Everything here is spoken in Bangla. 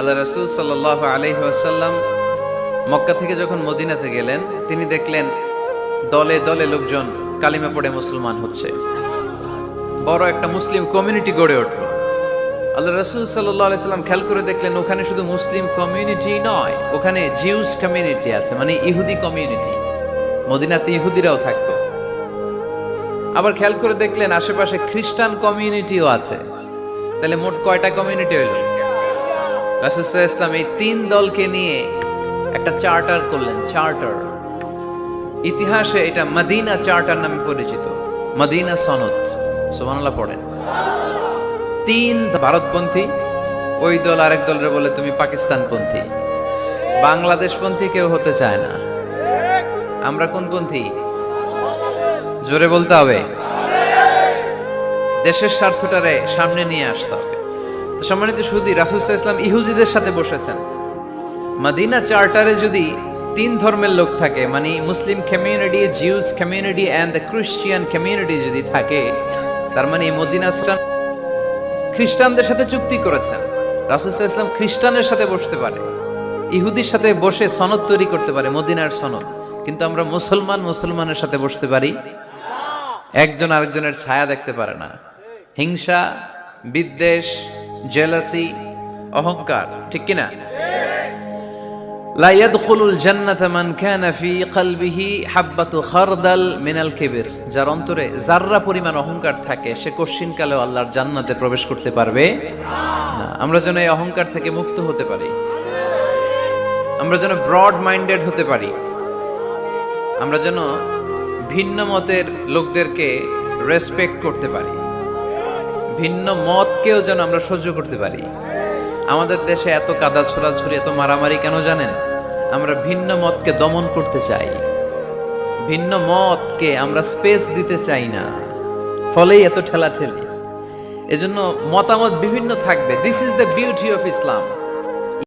আল্লাহ রসুল সাল্লাহ আলহিহাসাল্লাম মক্কা থেকে যখন মদিনাতে গেলেন, তিনি দেখলেন দলে দলে লোকজন কালিমা পড়ে মুসলমান হচ্ছে। বড় একটা মুসলিম কমিউনিটি গড়ে উঠল। আল্লাহ রসুল আলাইসাল্লাম খেয়াল করে দেখলেন ওখানে শুধু মুসলিম কমিউনিটি নয়, ওখানে জিউস কমিউনিটি আছে মানে ইহুদি কমিউনিটি। মদিনাতে ইহুদিরাও থাকতো। আবার খেয়াল করে দেখলেন আশেপাশে খ্রিস্টান কমিউনিটিও আছে। তাহলে মোট কয়টা কমিউনিটি হইল? রাসুসাহ ইসলাম এই তিন দলকে নিয়ে একটা চার্টার করলেন, চার্টার। ইতিহাসে এটা মদিনা চার্টার নামে পরিচিত, মদিনা সনদ। সুবহানাল্লাহ পড়েন। তিন ভারতপন্থী, ওই দল আরেক দলের বলে তুমি পাকিস্তানপন্থী। বাংলাদেশপন্থী কেউ হতে চায় না। আমরা কোন পন্থী জোরে বলতে হবে। দেশের স্বার্থটারে সামনে নিয়ে আসতে হবে। সম্মানিত সুদী রাসুলসাহ ইসলাম ইহুদিদের সাথে বসেছেন। মাদিনা চার্টারে যদি তিন ধর্মের লোক থাকে মানে Muslim community Jews community and the Christian community যদি থাকে, তার মানে মদিনা স্টান খ্রিস্টানদের সাথে চুক্তি করেছেন। রাসুলসাহ ইসলাম খ্রিস্টানের সাথে বসতে পারে। ইহুদির সাথে বসে সনদ তৈরি করতে পারে, মদিনার সনদ। কিন্তু আমরা মুসলমান মুসলমানের সাথে বসতে পারি। একজন আরেকজনের ছায়া দেখতে পারে না। হিংসা, বিদ্বেষ জেলাসি, অহংকার, ঠিক কিনা? লা ইয়াদখুলুল জান্নাতা মান কানা ফি হাব্বাতু খারদাল মিনাল কিবির। যার অন্তরে জাররা পরিমাণ অহংকার থাকে, সে কশিন কালে আল্লাহর জান্নাতে প্রবেশ করতে পারবে আমরা যেন এই অহংকার থেকে মুক্ত হতে পারি। আমরা যেন ব্রড মাইন্ডেড হতে পারি। আমরা যেন ভিন্ন মতের লোকদেরকে রেসপেক্ট করতে পারি। ভিন্ন মতকেও যেন আমরা সহ্য করতে পারি। আমাদের দেশে এত কাদা ছোড়াছুরি এত মারামারি কেন জানেন? আমরা ভিন্ন মতকে দমন করতে চাই। ভিন্ন মতকে আমরা স্পেস দিতে চাই না। ফলেই এত ঠেলাঠেলি। এজন্য মতামত বিভিন্ন থাকবে। This is the beauty of Islam